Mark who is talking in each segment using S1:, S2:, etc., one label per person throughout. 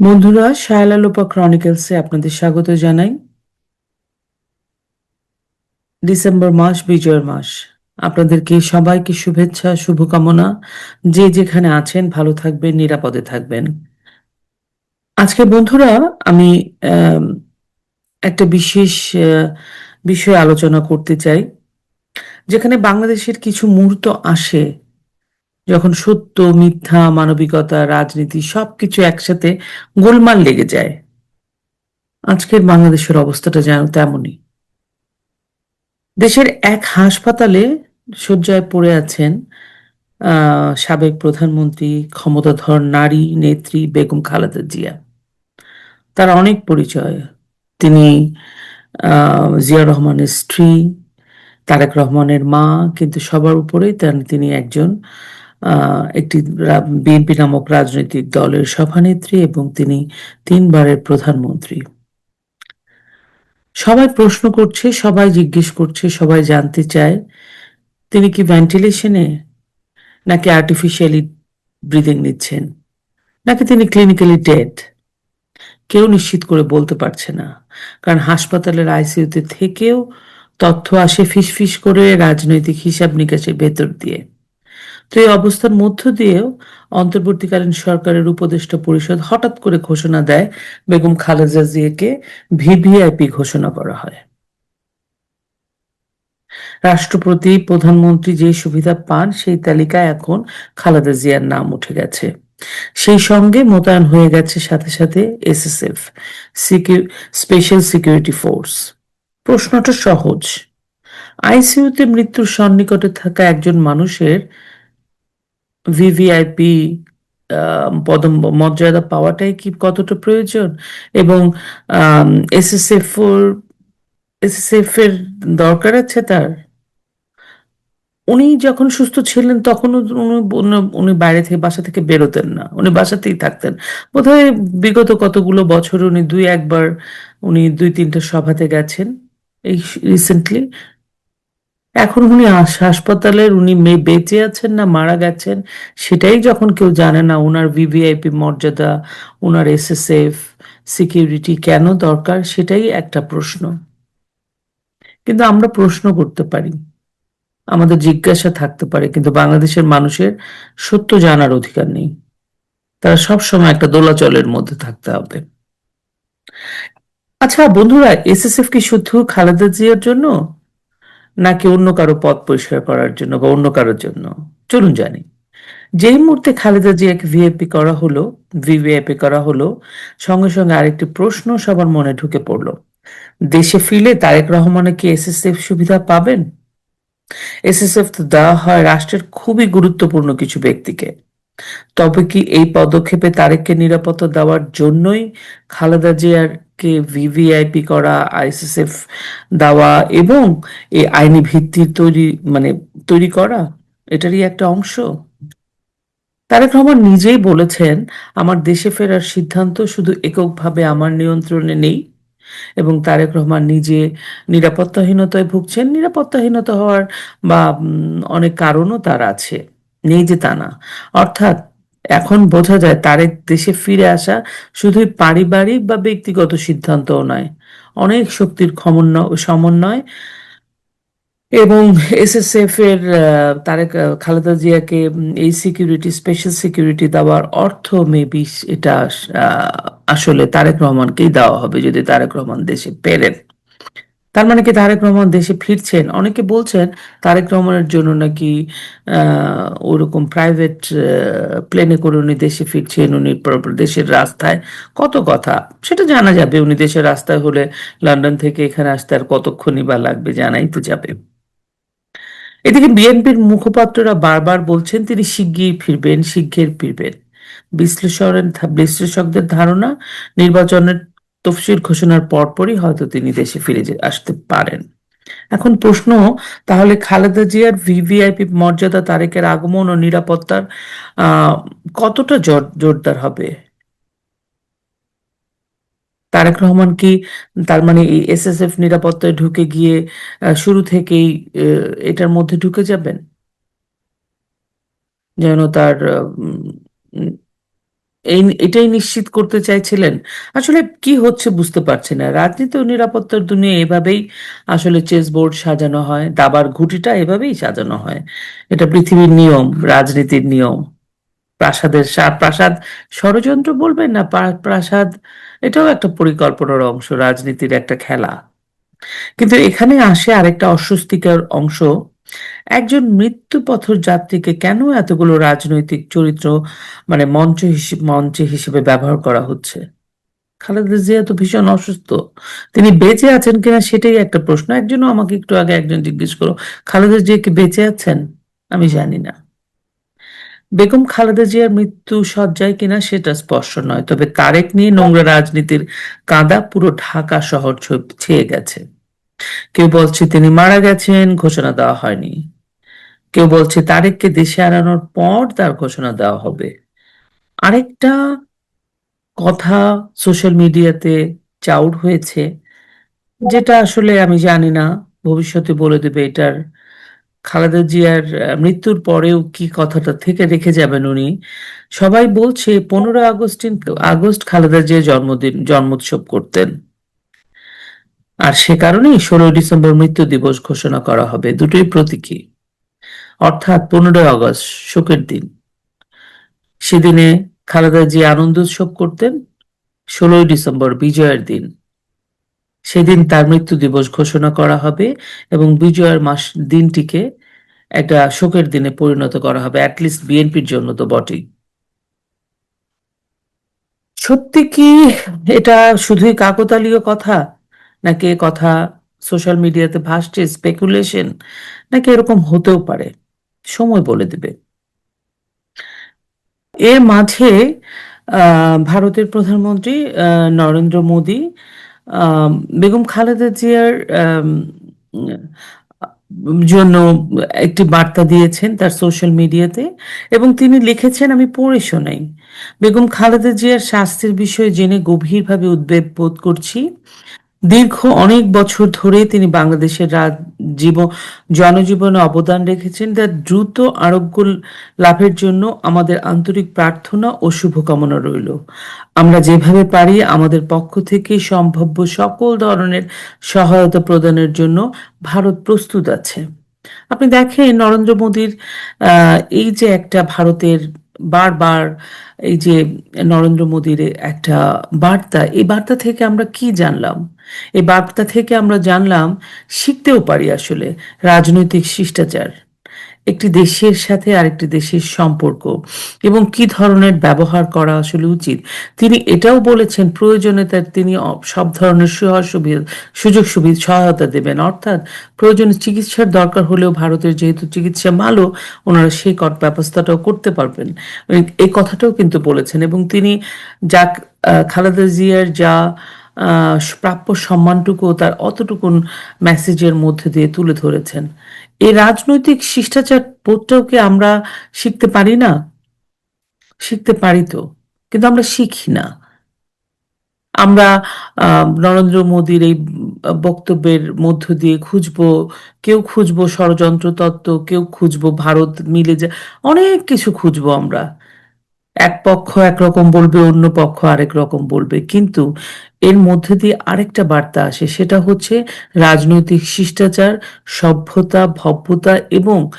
S1: বন্ধুরা, শায়লা লোপা ক্রনিকলসে আপনাদের স্বাগত জানাই। ডিসেম্বর মাস, বিজয়ের মাস। আপনাদেরকে সবাইকে শুভেচ্ছা, শুভকামনা। যে যেখানে আছেন, ভালো থাকবেন, নিরাপদে থাকবেন। আজকে বন্ধুরা, আমি একটা বিশেষ বিষয়ে আলোচনা করতে চাই। যেখানে বাংলাদেশের কিছু মুহূর্ত আসে যখন সত্য, মিথ্যা, মানবিকতা, রাজনীতি সবকিছু একসাথে গোলমাল লেগে যায়, আজকের বাংলাদেশের অবস্থাটা যেন তেমনই। দেশের এক হাসপাতালে শয্যায় পড়ে আছেন সাবেক প্রধানমন্ত্রী, ক্ষমতাধর নারী নেত্রী বেগম খালেদা জিয়া। তার অনেক পরিচয়। তিনি জিয়া রহমানের স্ত্রী, তারেক রহমানের মা, কিন্তু সবার উপরেই তিনি একজন একটি বিএনপি নামক রাজনৈতিক দলের সভানেত্রী এবং তিনি তিনবারের প্রধানমন্ত্রী। সবাই প্রশ্ন করছে, সবাই জিজ্ঞেস করছে, সবাই জানতে চায়, তিনি কি ভেন্টিলেশনে নাকি আর্টিফিশিয়ালি ব্রিদিং নিচ্ছেন? নাকি তিনি ক্লিনিক্যালি ডেড কেউ নিশ্চিত করে বলতে পারছে না। কারণ হাসপাতালের আইসিইউতে থেকেও তথ্য আসে ফিসফিস করে রাজনৈতিক হিসাব নিকাশের ভেতর দিয়ে। তো এই অবস্থার মধ্য দিয়েও অন্তর্বর্তীকালীন সরকারের উপদেষ্টা পরিষদ হঠাৎ করে ঘোষণা দেয়, বেগম খালেদা জিয়াকে ভিভিআইপি ঘোষণা করা হয়। রাষ্ট্রপতি, প্রধানমন্ত্রী যে সুবিধা পান সেই তালিকায় এখন খালেদা জিয়ার নাম উঠে গেছে। সেই সঙ্গে মোতায়েন হয়ে গেছে সাথে সাথে এসএসএফ স্পেশাল সিকিউরিটি ফোর্স। প্রশ্নটা সহজ। আইসিইউতে মৃত্যুর সন্নিকটে থাকা একজন মানুষের ভিভিআইপি পদ মর্যাদা পাওয়াটাই কি কতটা প্রয়োজন? এবং এসএসএফ এসএসএফ এর দরকার আছে তার? উনি যখন সুস্থ ছিলেন তখন উনি, উনি- বাইরে থেকে, বাসা থেকে বেরোতেন না। উনি বাসাতেই থাকতেন। বোধহয় বিগত কতগুলো বছর উনি দুই একবার, উনি দুই তিনটা সভাতে গেছেন, এই রিসেন্টলি এখন উনি হাস- হাসপাতালের উনি মে- বেঁচে আছেন না, মারা গেছেন, সেটাই যখন কেউ জানে না ওনার ভিভিআইপি মর্যাদা ওনার এসএসএফ, সিকিউরিটি কেন দরকার, সেটাই একটা প্রশ্ন। কিন্তু আমরা প্রশ্ন করতে পারি। আমাদের জিজ্ঞাসা থাকতে পারে, কিন্তু বাংলাদেশের মানুষের সত্য জানার অধিকার নেই। তারা সব সময় একটা দোলাচলের মধ্যে থাকতে হবে। আচ্ছা বন্ধুরা, এসএসএফ কি শুধু খালেদা জিয়ার জন্য? নাকি অন্য কারও পথ পরিষ্কার করার জন্য বা অন্য কারোর জন্য? চলুন জানি। যেই মুহূর্তে খালেদা জিয়াকে ভিআইপি করা হলো ভিভিআইপি করা হলো, সঙ্গে সঙ্গে আরেকটি প্রশ্ন সবার মনে ঢুকে পড়ল। দেশে ফিরে তারেক রহমানে কি এসএসএফ সুবিধা পাবেন? এসএসএফ তো দেওয়া হয় রাষ্ট্রের খুবই গুরুত্বপূর্ণ কিছু ব্যক্তিকে। তবে কি এই পদক্ষেপে তারেককে নিরাপত্তা দেওয়ার জন্যই খালেদা জিয়ারকে ভিভিআইপি করা আইসিএসএফ দেওয়া এবং এই আইনি ভিত্তির তৈরি মানে তৈরি করা, এটারই একটা অংশ। তারেক রহমান নিজেই বলেছেন, আমার দেশে ফেরার সিদ্ধান্ত শুধু এককভাবে আমার নিয়ন্ত্রণে নেই এবং তারেক রহমান নিজে নিরাপত্তাহীনতায় ভুগছেন। নিরাপত্তাহীনতা হওয়ার বা অনেক কারণও তার আছে। নেই যে তা না। অর্থাৎ এখন বোঝা যায় তারেক দেশে ফিরে আসা শুধুই পারিবারিক বা ব্যক্তিগত সিদ্ধান্তও নয়, অনেক শক্তির সমন্বয়। এবং এসএসএফ এর তারেক খালেদা জিয়াকে এই সিকিউরিটি স্পেশাল সিকিউরিটি দেওয়ার অর্থ মেবি এটা আসলে তারেক রহমানকেই দেওয়া হবে যদি তারেক রহমান দেশে ফেরেন। তার মানে কি তারেক রহমান দেশে ফিরছেন? অনেকে বলছেন তারেক রহমানের জন্য নাকি ওরকম প্রাইভেট প্লেনে করে উনি দেশে ফিরছেন, উনি দেশের রাস্তায়। কত কথা। সেটা জানা যাবে, উনি দেশের রাস্তায় হলে লন্ডন থেকে এখানে আসতে আর কতক্ষণই বা লাগবে জানাই তো যাবে। এদিকে বিএনপির মুখপাত্ররা বারবার বলছেন তিনি শিগগির ফিরবেন শিগগির ফিরবেন। বিশ্লেষণের বিশ্লেষকদের ধারণা, নির্বাচনের তফসিল ঘোষণার পরপরই হয়তো তিনি দেশে ফিরে আসতে পারেন। এখন প্রশ্ন, তাহলে খালেদা জিয়ার ভিভিআইপি মর্যাদা, তারেকের আগমন ও নিরাপত্তার কতটা জোর- জোরদার হবে? তারেক রহমান কি তার মানে এই এসএসএফ নিরাপত্তায় ঢুকে গিয়ে শুরু থেকেই এটার মধ্যে ঢুকে যাবেন? যেন তার এই এটাই নিশ্চিত করতে চাইছিলেন। আসলে কি হচ্ছে বুঝতে পারছি না। রাজনীতি ও নিরাপত্তার দুনিয়া এভাবেই আসলে চেস বোর্ড সাজানো হয়, দাবার ঘুটিটা এভাবেই সাজানো হয়। এটা পৃথিবীর নিয়ম, রাজনীতির নিয়ম। প্রাসাদের প্রাসাদ ষড়যন্ত্র বলবেন না, প্রা- প্রাসাদ, এটাও একটা পরিকল্পনার অংশ, রাজনীতির একটা খেলা। কিন্তু এখানে আসে আরেকটা অস্বস্তিকর অংশ। একজন মৃত্যুপথর যাত্রীকে কেন এতগুলো রাজনৈতিক চরিত্র মানে মঞ্চ হিসেবে মঞ্চে হিসেবে ব্যবহার করা হচ্ছে? খালেদা জিয়া তো ভীষণ অসুস্থ। তিনি বেঁচে আছেন কিনা সেটাই একটা প্রশ্ন। একজনও আমাকে একটু আগে একজন জিজ্ঞেস করো খালেদা জিয়া কি বেঁচে আছেন? আমি জানি না। বেগম খালেদা জিয়ার মৃত্যু সজ্জায় কিনা সেটা স্পষ্ট নয়, তবে তারেক নিয়ে নোংরা রাজনীতির কাঁদা পুরো ঢাকা শহর ছেয়ে গেছে। কেউ বলছে তিনি মারা গেছেন, ঘোষণা দেওয়া হয়নি। কেউ বলছে তারেককে দেশে আনানোর পর তার ঘোষণা দেওয়া হবে। আরেকটা কথা সোশ্যাল মিডিয়াতে চাউর হয়েছে, যেটা আসলে আমি জানি না, ভবিষ্যতে বলে দেবে এটার। খালেদা জিয়ার মৃত্যুর পরেও কি কথাটা থেকে রেখে যাবেন উনি? সবাই বলছে পনেরো আগস্ট আগস্ট খালেদা জিয়া জন্মদিন, জন্মোৎসব করতেন। আর সে কারণেই ষোলোই ডিসেম্বর মৃত্যু দিবস ঘোষণা করা হবে। দুটোই প্রতীকী। অর্থাৎ পনেরোই আগস্ট, শোকের দিন। সেদিনে খালেদা জিয়া আনন্দ উৎসব করতেন, ষোলোই ডিসেম্বর বিজয়ের দিন। সেদিন তার মৃত্যু দিবস ঘোষণা করা হবে এবং বিজয়ের মাস দিনটিকে একটা শোকের দিনে পরিণত করা হবে অ্যাটলিস্ট বিএনপির জন্য তো বটেই। সত্যি কি এটা শুধুই কাকতালীয় কথা? নাকি কথা সোশ্যাল মিডিয়াতে ভাসছে স্পেকুলেশন নাকি এরকম হতেও পারে? সময় বলে দেবে। এর মাঝে ভারতের প্রধানমন্ত্রী নরেন্দ্র মোদী বেগম খালেদা জিয়ার জন্য একটি বার্তা দিয়েছেন তার সোশ্যাল মিডিয়াতে এবং তিনি লিখেছেন, আমি পড়ে শোনাই, বেগম খালেদা জিয়ার স্বাস্থ্যের বিষয়ে জেনে গভীরভাবে উদ্বেগ বোধ করছি। দীর্ঘ অনেক বছর ধরে তিনি বাংলাদেশের জীবন, জনজীবনে অবদান রেখেছেন। তার দ্রুত আরোগ্য লাভের জন্য আমাদের আন্তরিক প্রার্থনা ও শুভকামনা রইল। আমরা যেভাবে পারি আমাদের পক্ষ থেকে সম্ভাব্য সকল ধরনের সহায়তা প্রদানের জন্য ভারত প্রস্তুত আছে। আপনি দেখেন, নরেন্দ্র মোদীর এই যে একটা ভারতের বারবার এই যে নরেন্দ্র মোদীর একটা বার্তা, এই বার্তা থেকে আমরা কি জানলাম? এই বার্তা থেকে আমরা জানলাম শিখতেও পারি আসলে রাজনৈতিক শিষ্টাচার। একটি দেশের সাথে আরেকটি দেশের সম্পর্ক এবং কি ধরনের ব্যবহার করা আসলে উচিত। তিনি এটাও বলেছেন প্রয়োজনে তার তিনি সব ধরনের সুযোগ সুবিধা সহায়তা দেবেন। অর্থাৎ প্রয়োজনে চিকিৎসার দরকার হলেও ভারতের যেহেতু চিকিৎসা ভালো, ওনারা সেই ব্যবস্থাটাও করতে পারবেন। এই- কথাটাও কিন্তু বলেছেন এবং তিনি যা খালেদা জিয়ার যা প্রাপ্য সম্মানটুকু তার অতটুকুন মেসেজের মধ্যে দিয়ে তুলে ধরেছেন। এই রাজনৈতিক শিষ্টাচার বোধটাও কি আমরা শিখতে পারি না? শিখতে পারি তো, কিন্তু আমরা শিখি না। আমরা নরেন্দ্র মোদীর এই বক্তব্যের মধ্য দিয়ে খুঁজবো, কেউ খুঁজব ষড়যন্ত্র তত্ত্ব কেউ খুঁজব ভারত মিলে যা অনেক কিছু খুঁজবো আমরা। এক পক্ষ একরকম বলবে, অন্য পক্ষ আরেক রকম বলবে। কিন্তু এর মধ্যে দিয়ে আরেকটা বার্তা আসে, সেটা হচ্ছে রাজনৈতিক শিষ্টাচার, সভ্যতা, ভব্যতা এবং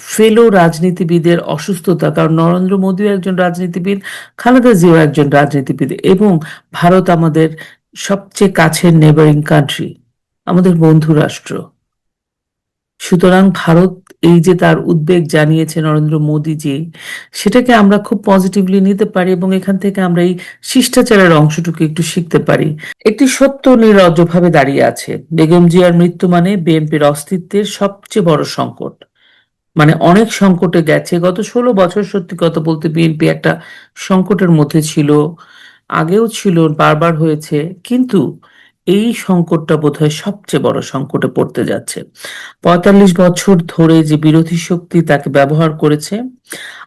S1: ফেলো রাজনীতিবিদের অসুস্থতা। কারণ নরেন্দ্র মোদীও একজন রাজনীতিবিদ, খালেদা জিয়াও একজন রাজনীতিবিদ এবং ভারত আমাদের সবচেয়ে কাছের নেবারিং কান্ট্রি আমাদের বন্ধু রাষ্ট্র। সুতরাং ভারত এই যে তার উদ্বেগ জানিয়েছে নরেন্দ্র মোদী মোদীজি, সেটাকে আমরা খুব পজিটিভলি নিতে পারি এবং এখান থেকে আমরা এই শিষ্টাচারের অংশটুকু একটু শিখতে পারি। একটি সত্য নিরজ্জভাবে দাঁড়িয়ে আছে, বেগম জিয়ার মৃত্যু মানে বিএনপির অস্তিত্বের সবচেয়ে বড় সংকট। মানে অনেক সংকটে গেছে, গত ষোলো বছর সত্যি কথা বলতে বিএনপি একটা সংকটের মধ্যে ছিল, আগেও ছিল, বারবার হয়েছে, কিন্তু এই সংকটটা বোধহয় সবচেয়ে বড় সংকটে পড়তে যাচ্ছে। পঁয়তাল্লিশ বছর ধরে যে বিরোধী শক্তি তাকে ব্যবহার করেছে,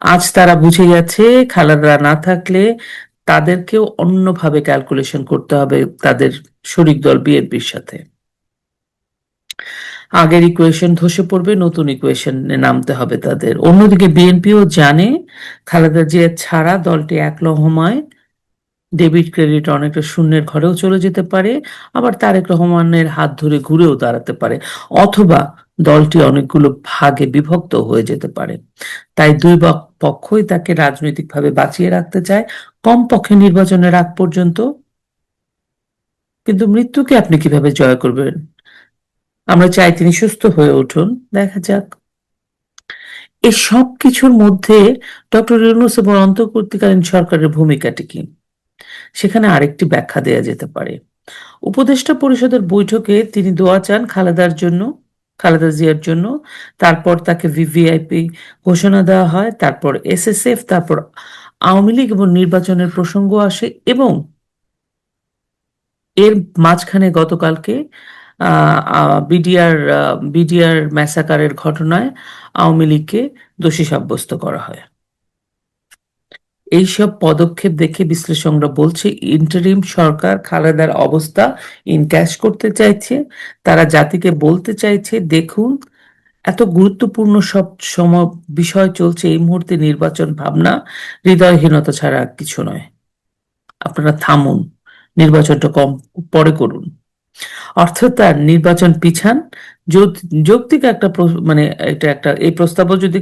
S1: আজ তারা বুঝে গেছে খালেদা না থাকলে তাদেরকেও অন্যভাবে ক্যালকুলেশন করতে হবে তাদের শরিক দল বিএনপির সাথে। আগের ইকুয়েশন ধসে পড়বে, নতুন ইকুয়েশনে নামতে হবে তাদের। অন্যদিকে বিএনপিও জানে, খালেদা জিয়া ছাড়া দলটি এক লহমায় ডেবিট ক্রেডিট অনেকটা শূন্যের ঘরেও চলে যেতে পারে, আবার তারেক রহমানের হাত ধরে ঘুরেও দাঁড়াতে পারে, অথবা দলটি অনেকগুলো ভাগে বিভক্ত হয়ে যেতে পারে। তাই দুই পক্ষই তাকে রাজনৈতিকভাবে বাঁচিয়ে রাখতে চায়, কমপক্ষে নির্বাচনের আগ পর্যন্ত। কিন্তু মৃত্যুকে আপনি কীভাবে জয় করবেন? আমরা চাই তিনি সুস্থ হয়ে উঠুন। দেখা যাক। এই সব কিছুর মধ্যে ডক্টর ইউনুস এবং অন্তর্বর্তীকালীন সরকারের ভূমিকাটি কি? সেখানে আরেকটি ব্যাখ্যা দেয়া যেতে পারে। উপদেষ্টা পরিষদের বৈঠকে তিনি দোয়া চান খালেদার জন্য, খালেদা জিয়ার জন্য, তারপর তাকে ভিভিআইপি ঘোষণা দেওয়া হয়, তারপর এসএসএফ, তারপর আওয়ামী লীগ এবং নির্বাচনের প্রসঙ্গ আসে এবং এর মাঝখানে গতকালকে বিডিআর বিডিআর ম্যাসাকারের ঘটনায় আওয়ামী লীগকে দোষী সাব্যস্ত করা হয়। এইসব পদক্ষেপ দেখে বিশ্লেষকরা বলছে ইন্টারিম সরকার খালেদার অবস্থা ইনক্যাশ করতে চাইছে। তারা জাতিকে বলতে চাইছে, দেখুন, এত গুরুত্বপূর্ণ সব সম বিষয় চলছে, এই মুহূর্তে নির্বাচন ভাবনা হৃদয়হীনতা ছাড়া কিছু নয়। আপনারা থামুন, নির্বাচনটা কম, পরে করুন। অর্থাৎ তার নির্বাচন পিছান। যৌক্তিক একটা মানে এটা একটা, এই প্রস্তাবও যদি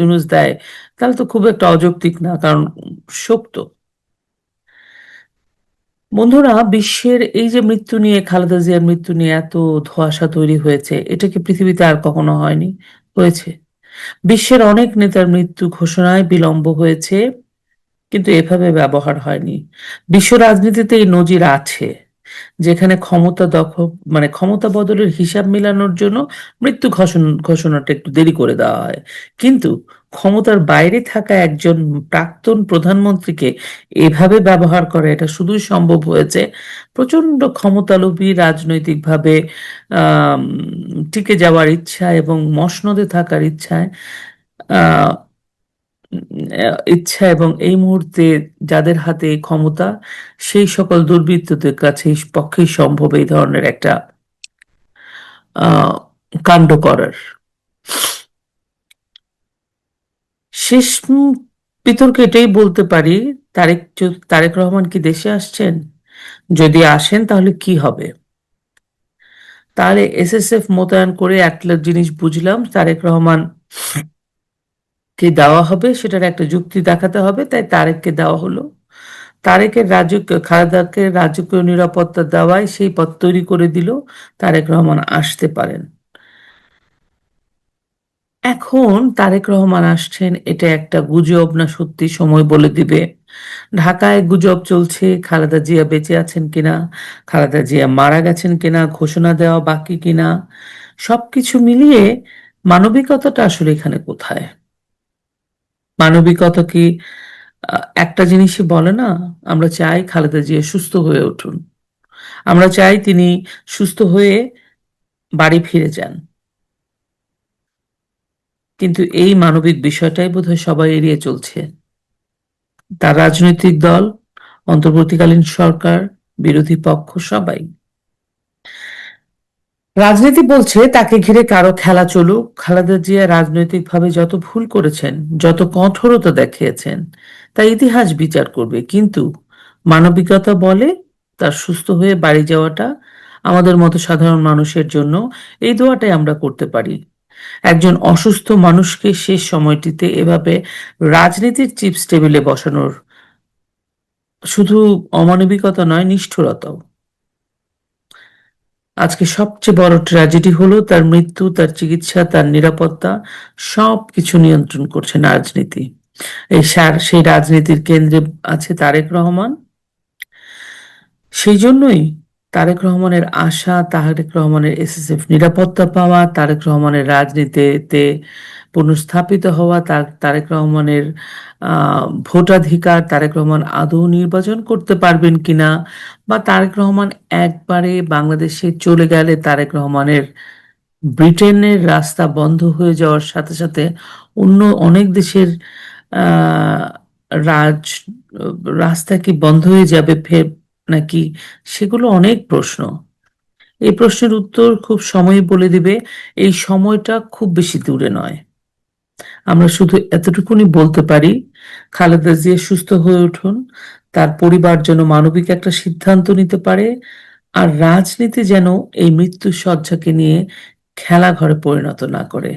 S1: ইউনুস দেয়, তাহলে তো খুব একটা অযৌক্তিক না, কারণ শক্ত। বন্ধুরা, বিশ্বের এই যে মৃত্যু নিয়ে, খালেদা জিয়ার মৃত্যু নিয়ে এত ধোঁয়াশা তৈরি হয়েছে, এটা কি পৃথিবীতে আর কখনো হয়নি? হয়েছে। বিশ্বের অনেক নেতার মৃত্যু ঘোষণায় বিলম্ব হয়েছে, কিন্তু এভাবে ব্যবহার হয়নি। বিশ্ব রাজনীতিতে এই নজির আছে। যেখানে ক্ষমতা দখল মানে ক্ষমতা বদলের হিসাব মেলানোর জন্য মৃত্যু ঘোষণা, ঘোষণাটা একটু দেরি করে দেওয়া হয়। কিন্তু ক্ষমতার বাইরে থাকা একজন প্রাক্তন প্রধানমন্ত্রীকে এভাবে ব্যবহার করা, এটা শুধুই সম্ভব হয়েছে প্রচণ্ড ক্ষমতালোভী রাজনৈতিকভাবে টিকে যাওয়ার ইচ্ছা এবং মসনদে থাকার ইচ্ছায় ইচ্ছা এবং এই মুহূর্তে যাদের হাতে ক্ষমতা, সেই সকল দুর্বৃত্তদের কাছে পক্ষেই সম্ভব এই ধরনের একটা কাণ্ড করার। শেষ বিতর্কে এটাই বলতে পারি, তারেক তারেক রহমান কি দেশে আসছেন? যদি আসেন তাহলে কি হবে? তাহলে এসএসএফ মোতায়েন করে একটা জিনিস বুঝলাম, তারেক রহমান কে দেওয়া হবে সেটার একটা যুক্তি দেখাতে হবে, তাই তারেককে দেওয়া হলো। তারেকের রাজকীয়, খালেদাকে রাজকীয় নিরাপত্তা দেওয়ায় সেই পথ তৈরি করে দিল, তারেক রহমান আসতে পারেন। এখন তারেক রহমান আসছেন, এটা একটা গুজব না সত্যি সময় বলে দিবে? ঢাকায় গুজব চলছে, খালেদা জিয়া বেঁচে আছেন কিনা? খালেদা জিয়া মারা গেছেন কিনা? ঘোষণা দেওয়া বাকি কিনা? সবকিছু মিলিয়ে মানবিকতাটা আসলে এখানে কোথায়? মানবিকতা কি একটা জিনিসই বলে না, আমরা চাই খালেদা জিয়া সুস্থ হয়ে উঠুন। আমরা চাই তিনি সুস্থ হয়ে বাড়ি ফিরে যান। কিন্তু এই মানবিক বিষয়টাই বোধহয় সবাই এড়িয়ে চলছে। তার রাজনৈতিক দল, অন্তর্বর্তীকালীন সরকার, বিরোধী পক্ষ, সবাই। রাজনীতি বলছে তাকে ঘিরে কারও খেলা চলুক। খালেদা জিয়া রাজনৈতিকভাবে যত ভুল করেছেন, যত কঠোরতা দেখিয়েছেন, তা ইতিহাস বিচার করবে। কিন্তু মানবিকতা বলে তার সুস্থ হয়ে বাড়ি যাওয়াটা আমাদের মতো সাধারণ মানুষের জন্য এই দোয়াটাই আমরা করতে পারি। একজন অসুস্থ মানুষকে শেষ সময়টিতে এভাবে রাজনীতির চিপস টেবিলে বসানোর শুধু অমানবিকতা নয়, নিষ্ঠুরতাও। আজকে সবচেয়ে বড় ট্র্যাজেডি হলো তার মৃত্যু, তার চিকিৎসা, তার নিরাপত্তা সব কিছু নিয়ন্ত্রণ করছে রাজনীতি। এই সার, সেই রাজনীতির কেন্দ্রে আছে তারেক রহমান। সেই জন্যই তারেক রহমানের আশা, তারেক রহমানের এসএসএফ নিরাপত্তা পাওয়া, তারেক রহমানের রাজনীতিতে পুনঃস্থাপিত হওয়া তার, তারেক রহমানের ভোটাধিকার, তারেক রহমান আদৌ নির্বাচন করতে পারবেন কিনা বা তারেক রহমান একবারে বাংলাদেশে চলে গেলে তারেক রহমানের ব্রিটেনের রাস্তা বন্ধ হয়ে যাওয়ার সাথে সাথে অন্য অনেক দেশের রাজ, রাস্তা কি বন্ধ হয়ে যাবে ফের নাকি? সেগুলো অনেক প্রশ্ন। এই প্রশ্নের উত্তর খুব সময়ই বলে দিবে। এই সময়টা খুব বেশি দূরে নয়। আমরা শুধু এতটুকুনি বলতে পারি খালেদা জিয়া সুস্থ হয়ে উঠুন তার পরিবার যেন মানবিক একটা সিদ্ধান্ত নিতে পারে আর রাজনীতি যেন এই মৃত্যু সজ্জাকে নিয়ে খেলা ঘরে পরিণত না করে।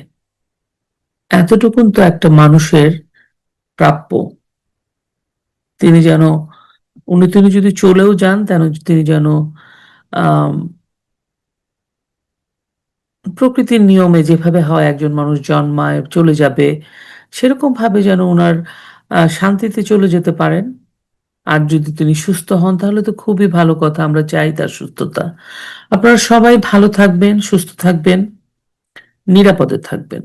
S1: এতটুকুন তো একটা মানুষের প্রাপ্য। তিনি যেন উনি তিনি যদি চলেও যান তেন তিনি যেন আম, প্রকৃতির নিয়মে যেভাবে হয়, একজন মানুষ জন্মায়, চলে যাবে সেরকম ভাবে যেন ওনার শান্তিতে চলে যেতে পারেন। আর যদি তিনি সুস্থ হন, তাহলে তো খুবই ভালো কথা, আমরা চাই তার সুস্থতা। আপনারা সবাই ভালো থাকবেন, সুস্থ থাকবেন, নিরাপদে থাকবেন।